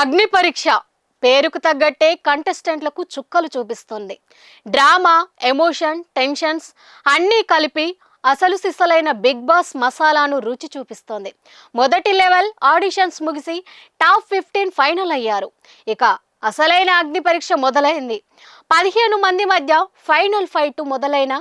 అగ్ని పరీక్ష పేరుకు తగ్గట్టే కంటెస్టెంట్లకు చుక్కలు చూపిస్తుంది. డ్రామా ఎమోషన్ టెన్షన్స్ అన్నీ కలిపి అసలు సిసలైన బిగ్ బాస్ మసాలాను రుచి చూపిస్తోంది. మొదటి లెవెల్ ఆడిషన్స్ ముగిసి టాప్ ఫిఫ్టీన్ ఫైనల్ అయ్యారు. ఇక అసలైన అగ్ని పరీక్ష మొదలైంది. పదిహేను మంది మధ్య ఫైనల్ ఫైట్ మొదలైన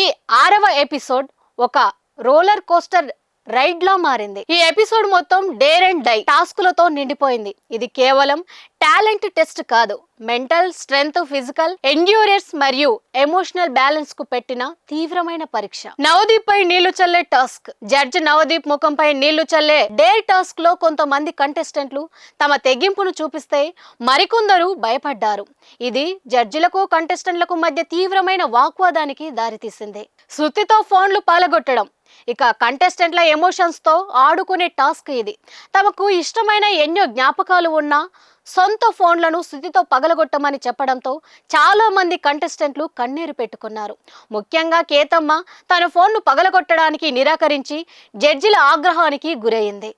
ఈ ఆరవ ఎపిసోడ్ ఒక రోలర్ కోస్టర్ రైడ్ లా మారింది. ఈ ఎపిసోడ్ మొత్తం డేర్ అండ్ డై టాస్కులతో నిండిపోయింది. ఇది కేవలం టాలెంట్ టెస్ట్ కాదు. మెంటల్ స్ట్రెంగ్త్ ఫిజికల్ ఎండ్యూరెన్స్ మరియు ఎమోషనల్ బ్యాలెన్స్కు పెట్టిన తీవ్రమైన పరీక్ష. నవదీప్ పై నీళ్ళు చల్లే టాస్క్. జడ్జ్ నవదీప్ ముఖంపై నీళ్ళు చల్లే డేర్ టాస్క్లో కొంతమంది కంటెస్టెంట్లు తమ తెగింపును చూపిస్తే మరికొందరు భయపడ్డారు. ఇది జడ్జిలకు కంటెస్టెంట్లకు మధ్య తీవ్రమైన వాగ్వాదానికి దారితీసింది. శృతితో ఫోన్లు పాలగొట్టడం. ఇక కంటెస్టెంట్ల ఎమోషన్స్తో ఆడుకునే టాస్క్ ఇది. తమకు ఇష్టమైన ఎన్నో జ్ఞాపకాలు ఉన్నా సొంత ఫోన్లను స్థితితో పగలగొట్టమని చెప్పడంతో చాలామంది కంటెస్టెంట్లు కన్నీరు పెట్టుకున్నారు. ముఖ్యంగా కేతమ్మ తన ఫోన్ను పగలగొట్టడానికి నిరాకరించి జడ్జిల ఆగ్రహానికి గురైంది.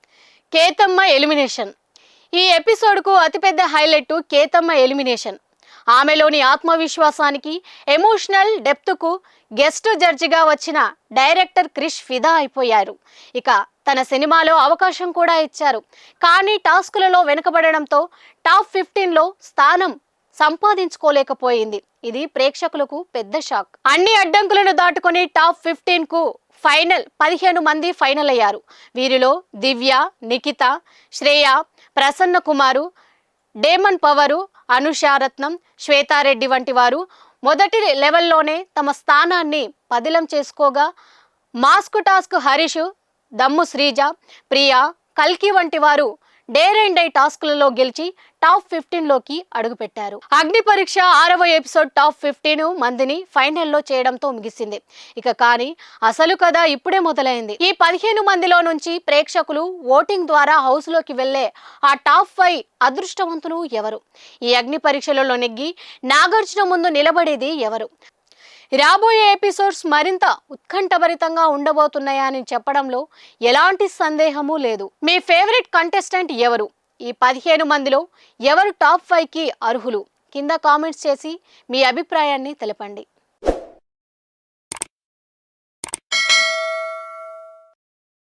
కేతమ్మ ఎలిమినేషన్. ఈ ఎపిసోడ్కు అతిపెద్ద హైలైట్ కేతమ్మ ఎలిమినేషన్. ఆమెలోని ఆత్మవిశ్వాసానికి ఎమోషనల్ డెప్త్కు గెస్ట్ జడ్జిగా వచ్చిన డైరెక్టర్ క్రిష్ ఫిదా అయిపోయారు. ఇక తన సినిమాలో అవకాశం కూడా ఇచ్చారు. కానీ టాస్కులలో వెనుకబడడంతో టాప్ ఫిఫ్టీన్లో స్థానం సంపాదించుకోలేకపోయింది. ఇది ప్రేక్షకులకు పెద్ద షాక్. అన్ని అడ్డంకులను దాటుకొని టాప్ ఫిఫ్టీన్కు ఫైనల్ పదిహేను మంది ఫైనల్ అయ్యారు. వీరిలో దివ్య నిఖిత శ్రేయ ప్రసన్న కుమారు డేమన్ పవరు అనుషారత్నం శ్వేతారెడ్డి వంటి వారు మొదటి లెవెల్లోనే తమ స్థానాన్ని పదిలం చేసుకోగా మాస్క్ టాస్క్ హరీష్ దమ్ము శ్రీజ ప్రియా కల్కి వంటి వారు డేర్ అండ్ డై టాస్క్లలో గెలిచి టాప్ ఫిఫ్టీన్లోకి అడుగుపెట్టారు అగ్ని పరీక్ష ఆరవ ఎపిసోడ్ టాప్ ఫిఫ్టీన్ మందిని ఫైనల్లో చేయడంతో ముగిసింది. ఇక కానీ అసలు కథ ఇప్పుడే మొదలైంది. ఈ పదిహేను మందిలో నుంచి ప్రేక్షకులు ఓటింగ్ ద్వారా హౌస్లోకి వెళ్ళే ఆ టాప్ ఫైవ్ అదృష్టవంతులు ఎవరు? ఈ అగ్ని పరీక్షలలో నెగ్గి నాగార్జున ముందు నిలబడేది ఎవరు? రాబోయే ఎపిసోడ్స్ మరింత ఉత్కంఠభరితంగా ఉండబోతున్నాయని చెప్పడంలో ఎలాంటి సందేహము లేదు. మీ ఫేవరెట్ కంటెస్టెంట్ ఎవరు? ఈ పదిహేను మందిలో ఎవరు టాప్ ఫైవ్కి అర్హులు? కింద కామెంట్స్ చేసి మీ అభిప్రాయాన్ని తెలపండి.